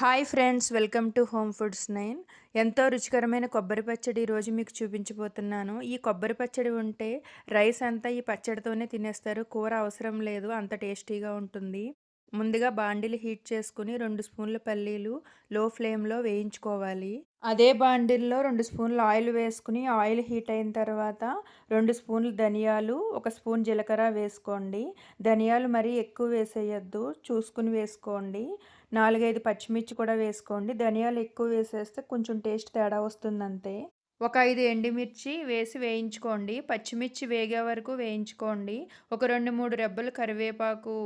Hi friends welcome to home foods nine. ఎంతో రుచికరమైన కొబ్బరి పచ్చడి ఈరోజు మీకు చూపించబోతున్నాను. ఈ కొబ్బరి పచ్చడి ఉంటే రైస్ అంతా ఈ పచ్చడితోనే తినేస్తారు. కూర అవసరం లేదు అంత టేస్టీగా ఉంటుంది. ముందుగా బాండిలు హీట్ చేసుకుని రెండు స్పూన్ల పల్లీలు లో ఫ్లేమ్లో వేయించుకోవాలి. అదే బాండిల్లో రెండు స్పూన్లు ఆయిల్ వేసుకుని ఆయిల్ హీట్ అయిన తర్వాత రెండు స్పూన్లు ధనియాలు ఒక స్పూన్ జీలకర్ర వేసుకోండి. ధనియాలు మరీ ఎక్కువ వేసేయద్దు చూసుకుని వేసుకోండి. నాలుగైదు పచ్చిమిర్చి కూడా వేసుకోండి. ధనియాలు ఎక్కువ వేసేస్తే కొంచెం టేస్ట్ తేడా వస్తుంది అంతే ఒక ఐదు ఎండుమిర్చి వేసి వేయించుకోండి. పచ్చిమిర్చి వేగే వరకు వేయించుకోండి. ఒక రెండు మూడు రెబ్బలు కరివేపాకు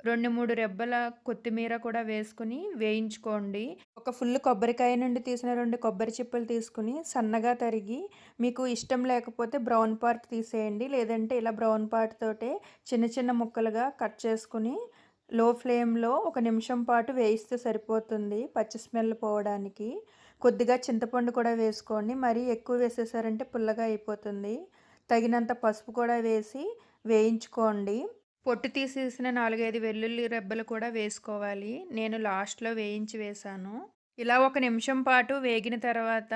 రెండు మూడు రెబ్బల కొత్తిమీర కూడా వేసుకుని వేయించుకోండి. ఒక ఫుల్ కొబ్బరికాయ నుండి తీసిన రెండు కొబ్బరి చిప్పలు తీసుకుని సన్నగా తరిగి మీకు ఇష్టం లేకపోతే బ్రౌన్ పార్ట్ తీసేయండి. లేదంటే ఇలా బ్రౌన్ పార్ట్ తోటే చిన్న చిన్న ముక్కలుగా కట్ చేసుకుని లో ఫ్లేమ్లో ఒక నిమిషం పాటు వేయిస్తే సరిపోతుంది పచ్చి స్మెల్ పోవడానికి. కొద్దిగా చింతపండు కూడా వేసుకోండి. మరీ ఎక్కువ వేసేసారంటే పుల్లగా అయిపోతుంది. తగినంత పసుపు కూడా వేసి వేయించుకోండి. పొట్టు తీసేసిన నాలుగైదు వెల్లుల్లి రెబ్బలు కూడా వేసుకోవాలి. నేను లాస్ట్లో వేయించి వేశాను. ఇలా ఒక నిమిషం పాటు వేగిన తర్వాత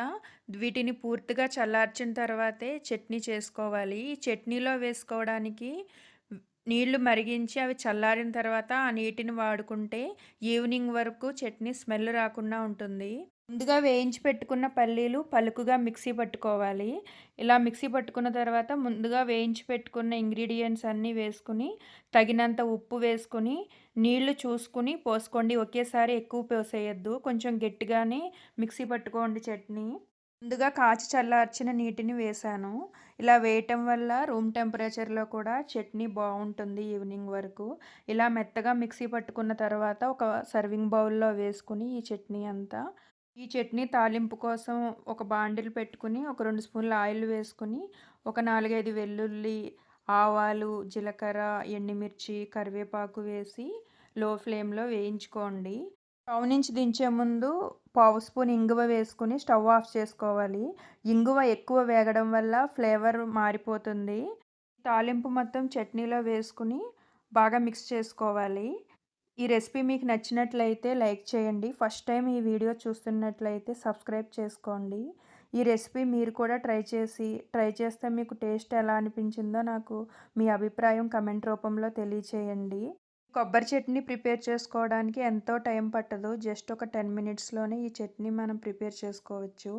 వీటిని పూర్తిగా చల్లార్చిన తర్వాతే చట్నీ చేసుకోవాలి. ఈ చట్నీలో వేసుకోవడానికి నీళ్ళు మరిగించి అవి చల్లారిన తర్వాత ఆ నీటిని వాడుకుంటే ఈవినింగ్ వరకు చట్నీ స్మెల్ రాకుండా ఉంటుంది. ముందుగా వేయించి పెట్టుకున్న పల్లీలు పలుకుగా మిక్సీ పట్టుకోవాలి. ఇలా మిక్సీ పట్టుకున్న తర్వాత ముందుగా వేయించి పెట్టుకున్న ఇంగ్రీడియంట్స్ అన్నీ వేసుకుని తగినంత ఉప్పు వేసుకుని నీళ్ళు చూసుకుని పోసుకోండి. ఒకేసారి ఎక్కువ పోసేయద్దు. కొంచెం గట్టిగానే మిక్సీ పట్టుకోండి చట్నీ. ముందుగా కాచి చల్లార్చిన నీటిని వేసాను ఇలా వేయటం వల్ల రూమ్ టెంపరేచర్లో కూడా చట్నీ బాగుంటుంది ఈవినింగ్ వరకు. ఇలా మెత్తగా మిక్సీ పట్టుకున్న తర్వాత ఒక సర్వింగ్ బౌల్లో వేసుకుని ఈ చట్నీ అంతా. ఈ చట్నీ తాలింపు కోసం ఒక బాండిల్ పెట్టుకుని ఒక రెండు స్పూన్ల ఆయిల్ వేసుకుని ఒక నాలుగైదు వెల్లుల్లి ఆవాలు జీలకర్ర ఎండుమిర్చి కరివేపాకు వేసి లో ఫ్లేమ్లో వేయించుకోండి. స్టవ్ నుంచి దించే ముందు పావు స్పూన్ ఇంగువ వేసుకుని స్టవ్ ఆఫ్ చేసుకోవాలి. ఇంగువ ఎక్కువ వేగడం వల్ల ఫ్లేవర్ మారిపోతుంది. తాలింపు మొత్తం చట్నీలో వేసుకుని బాగా మిక్స్ చేసుకోవాలి. ఈ రెసిపీ మీకు నచ్చినట్లయితే లైక్ చేయండి. ఫస్ట్ టైం ఈ వీడియో చూస్తున్నట్లయితే సబ్స్క్రైబ్ చేసుకోండి. ఈ రెసిపీ మీరు కూడా ట్రై చేసి ట్రై చేస్తే మీకు టేస్ట్ ఎలా అనిపించిందో నాకు మీ అభిప్రాయం కమెంట్ రూపంలో తెలియచేయండి. కొబ్బరి చట్నీ ప్రిపేర్ చేసుకోవడానికి ఎంతో టైం పట్టదు. జస్ట్ ఒక టెన్ మినిట్స్లోనే ఈ చట్నీ మనం ప్రిపేర్ చేసుకోవచ్చు.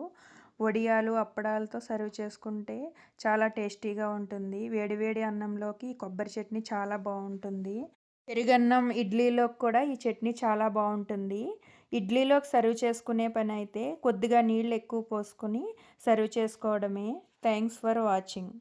వడియాలు అప్పడాలతో సర్వ్ చేసుకుంటే చాలా టేస్టీగా ఉంటుంది. వేడివేడి అన్నంలోకి కొబ్బరి చట్నీ చాలా బాగుంటుంది. పెరుగన్నం ఇడ్లీలోకి కూడా ఈ చట్నీ చాలా బాగుంటుంది. ఇడ్లీలోకి సర్వ్ చేసుకునే పని అయితే కొద్దిగా నీళ్ళు ఎక్కువ పోసుకొని సర్వ్ చేసుకోవడమే. Thanks for watching.